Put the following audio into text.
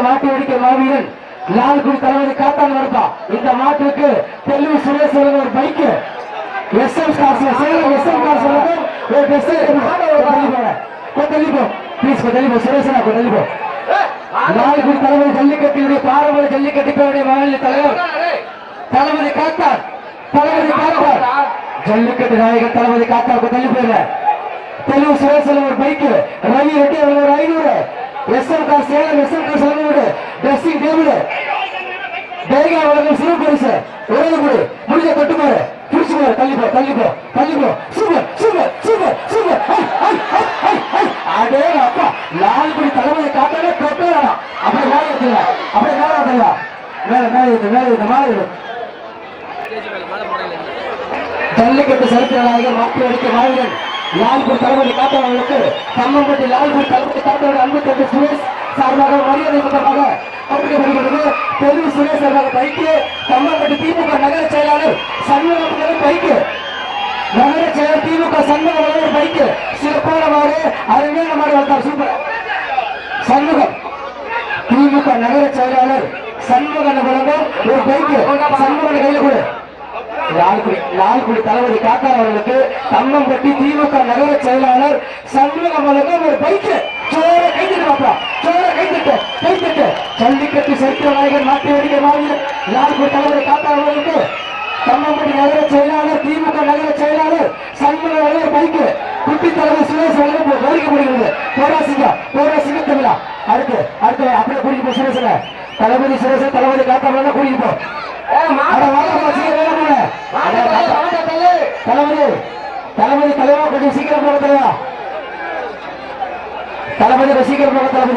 இந்த மாட்டு மாவீரன். லால்குடி தலைவரை இந்த மாட்டுக்கு சுரேஷ் ஒரு பைக்கு எஸ்எம் காசு சேலம் காசு ஒரு பெஸ்ட் ப்ளீஸ் சுரேஷனா லால்குடி தலைவர் ஜல்லிக்கட்டினுடைய பாரம்பரிய ஜல்லிக்கட்டு பேருடைய மாநில தலைவர். தளபதி காத்தார். தளபதி காத்தார். ஜல்லிக்கட்டு நாயகர் தளபதி காத்தார் கொத்தளிப்பேங்க தெலுங்கு சுரேஷ் ஒரு பைக்கு ரவி ரெட்டி ஒரு ஐநூறு. SM car Salem SM car dressing table பேகா வழங்கும் சிறு பரிசு. ஒரே குடி முடிஞ்ச தொட்டு பாரு பிடிச்சு தள்ளிப்போ தள்ளிப்போ தள்ளிப்போ சூப்பர் சூப்பர் சூப்பர் சூப்பர். அடே அப்பா லால்குடி தலைமையை காட்டாலே தொட்டு அப்படி மேலே எடுத்துங்க அப்படியே மேலே எடுத்துங்க மேல மேலே இருக்கு மேலே இருக்கு மேலே இருக்கு ஜல்லிக்கட்டு சரித்திர மாற்றி அடிக்க மாவீரன் லால்பூர் தலைமையை காத்தவர்களுக்கு கம்மம்பட்டி லால்பூர் தலைமையை காத்தவர்கள் அன்பு தம்பி சுரேஷ். சார்பாக மரியாதை நிமித்தமாக அறிவிக்கப்படுகிறது தெரு சுரேஷ் சார்பாக பைக்கு கம்மம்பட்டி திமுக நகர செயலாளர் சண்முகம் பைக்கு. நகர செயலர் திமுக சண்முகம் பைக்கு. சிறப்பான மாடு அருமையான மாதிரி வந்தார் சூப்பர் சண்முகம். திமுக நகர செயலாளர் சண்முகன் வழங்கும் ஒரு பைக்கு. சண்முகன் கையில் கொடு. லால்குடி லால்குடி தளபதி காக்கார் அவர்களுக்கு தம்மம்பட்டி திமுக நகர செயலாளர் சண்முகம் ஒரு பைக்கு சோர கைத்திட்டு பாப்பா சோர கைத்திட்டு கைத்திட்டு. ஜல்லிக்கட்டு சரித்திர நாயகர் நாட்டு வேடிக்கை மாதிரி லால்குடி தளபதி காக்கார் அவர்களுக்கு தம்மம்பட்டி நகர செயலாளர் திமுக நகர செயலாளர் சண்முகம் வழங்கும் பைக்கு குட்டி தலைவர் சுரேஷ் வழங்கும் கோரிக்கப்படுகிறது போராசிங்க போராசிங்க தமிழா. அடுத்து அடுத்து அப்படியே கூட்டிட்டு போ சுரேஷ். தளபதி சுரேஷ் தளபதி காத்தாமல் கூட்டிட்டு போ. தளபதி தலைவா தளபதி தளபதி.